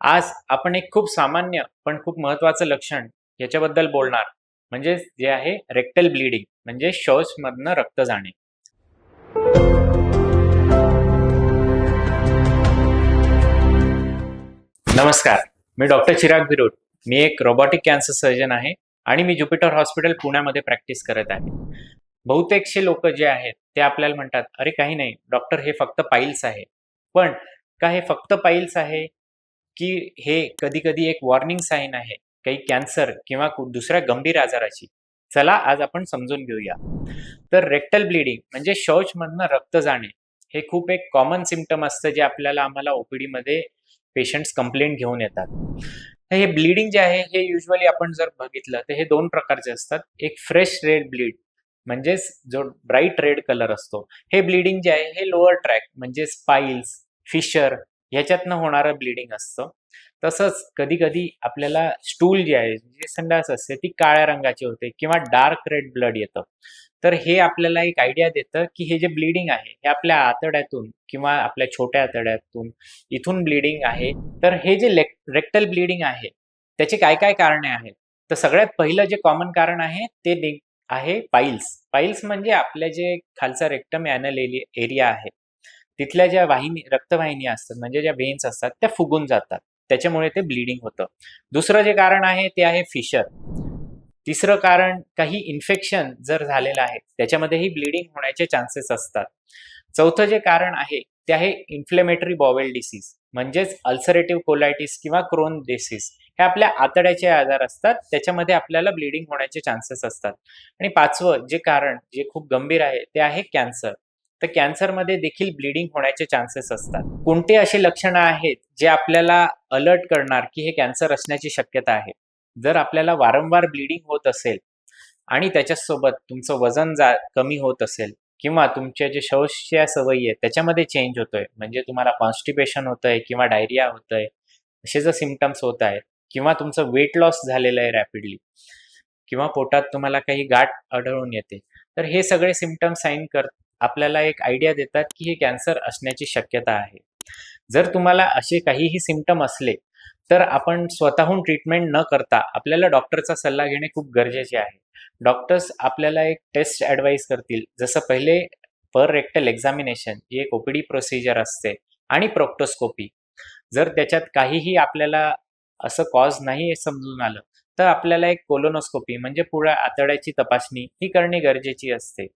आज आपण एक खूप सामान्य पण खूप महत्वाचं लक्षण याच्याबद्दल बोलणार. म्हणजे जे आहे रेक्टल ब्लिडिंग म्हणजे शौच मधनं रक्त जाणे. नमस्कार मी डॉक्टर चिराग बिरोड. मी एक रोबोटिक कॅन्सर सर्जन आहे आणि मी ज्युपिटर हॉस्पिटल पुण्यामध्ये प्रॅक्टिस करत आहे. बहुतेकशे लोक जे आहेत ते आपल्याला म्हणतात अरे काही नाही डॉक्टर हे फक्त पाईल्स आहे. पण का हे फक्त पाईल्स आहे? की हे कधी कधी एक वॉर्निंग साईन आहे. काही कॅन्सर किंवा दुसऱ्या गंभीर आजाराची. चला आज आपण समजून घेऊया. तर रेक्टल ब्लिडिंग म्हणजे शौचमधनं रक्त जाणे हे खूप एक कॉमन सिम्पटम असतं जे आपल्याला आम्हाला ओपीडी मध्ये पेशंट्स कंप्लेंट घेऊन येतात. हे ब्लिडिंग जे आहे हे युजली आपण जर बघितलं तर हे दोन प्रकारचे असतात. एक फ्रेश रेड ब्लीड म्हणजेच जो ब्राईट रेड कलर असतो. हे ब्लिडिंग जे आहे हे लोअर ट्रॅक म्हणजे स्पाईल्स फिशर ह्याच्यातनं होणारं ब्लिडिंग असतं. तसंच कधी कधी आपल्याला स्टूल जे आहे जी संडास असते ती काळ्या रंगाची होते किंवा डार्क रेड ब्लड येतं. तर हे आपल्याला एक आयडिया देतं की हे जे ब्लिडिंग आहे हे आपल्या आतड्यातून किंवा आपल्या छोट्या आतड्यातून इथून ब्लिडिंग आहे. तर हे जे रेक्टल ब्लिडिंग आहे त्याचे काय काय कारणे आहेत? तर सगळ्यात पहिलं जे कॉमन कारण आहे ते आहे पाईल्स पाईल्स म्हणजे आपल्या जे खालचा रेक्टम ॲनल एरिया आहे तिथल्या ज्या वाहिनी रक्तवाहिनी असतात म्हणजे ज्या वेन्स असतात त्या फुगून जातात. त्याच्यामुळे ते ब्लिडिंग होतं. दुसरं जे कारण आहे ते आहे फिशर तिसरं कारण काही इन्फेक्शन जर झालेलं आहे त्याच्यामध्येही ब्लिडिंग होण्याचे चान्सेस असतात. चौथं जे कारण आहे ते आहे इन्फ्लेमेटरी बॉवेल डिसीज म्हणजेच अल्सरेटिव्ह कोलायटिस किंवा क्रोन डिसीज हे आपल्या आतड्याचे आजार असतात त्याच्यामध्ये आपल्याला ब्लिडिंग होण्याचे चान्सेस असतात. आणि पाचवं जे कारण जे खूप गंभीर आहे ते आहे कॅन्सर तर कॅन्सरमध्ये देखील ब्लिडिंग होण्याचे चान्सेस असतात. कोणते असे लक्षणं आहेत जे आपल्याला अलर्ट करणार की हे कॅन्सर असण्याची शक्यता आहे? जर आपल्याला वारंवार ब्लिडिंग होत असेल आणि त्याच्यासोबत तुमचं वजन जा कमी होत असेल किंवा तुमच्या जे शौचच्या सवयी आहेत त्याच्यामध्ये चेंज होतोय. म्हणजे तुम्हाला कॉन्स्टिपेशन होतंय किंवा डायरिया होतंय असे जर सिमटम्स होत आहेत किंवा तुमचं वेट लॉस झालेलं आहे रॅपिडली किंवा पोटात तुम्हाला काही गाठ आढळून येते तर हे सगळे सिमटम साईन कर आपल्याला एक आयडिया देतात की हे कॅन्सर असण्याची शक्यता आहे. जर तुम्हाला असे काहीही सिमटम असले तर आपण स्वतःहून ट्रीटमेंट न करता आपल्याला डॉक्टरचा सल्ला घेणे खूप गरजेचे आहे. डॉक्टर्स आपल्याला एक टेस्ट ॲडवाईस करतील. जसं पहिले पर रेक्टल एक्झामिनेशन ही एक ओपीडी प्रोसिजर असते आणि प्रोक्टोस्कोपी जर त्याच्यात काहीही आपल्याला असं कॉज नाही समजून आलं तर आपल्याला एक कोलोनोस्कोपी म्हणजे पुढे आतड्याची तपासणी ही करणे गरजेची असते.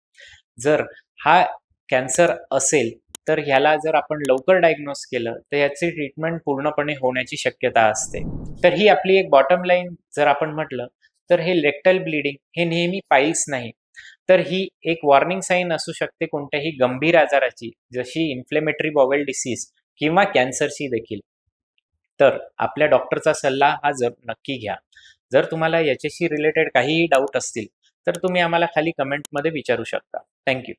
जर हा कॅन्सर असेल तर ह्याला जर आपण लवकर डायग्नोस केलं तर याची ट्रीटमेंट पूर्णपणे होण्याची शक्यता असते. तर ही आपली एक बॉटम लाईन जर आपण म्हटलं तर हे लेक्टल ब्लिडिंग हे नेहमी पाईल्स नाही. तर ही एक वॉर्निंग साईन असू शकते कोणत्याही गंभीर आजाराची जशी इन्फ्लेमेटरी बॉवेल डिसीज किंवा कॅन्सरची देखील. तर आपल्या डॉक्टरचा सल्ला हा जर नक्की घ्या. जर तुम्हाला याच्याशी रिलेटेड काहीही डाऊट असतील तर तुम्ही आम्हाला खाली कमेंटमध्ये विचारू शकता. थँक्यू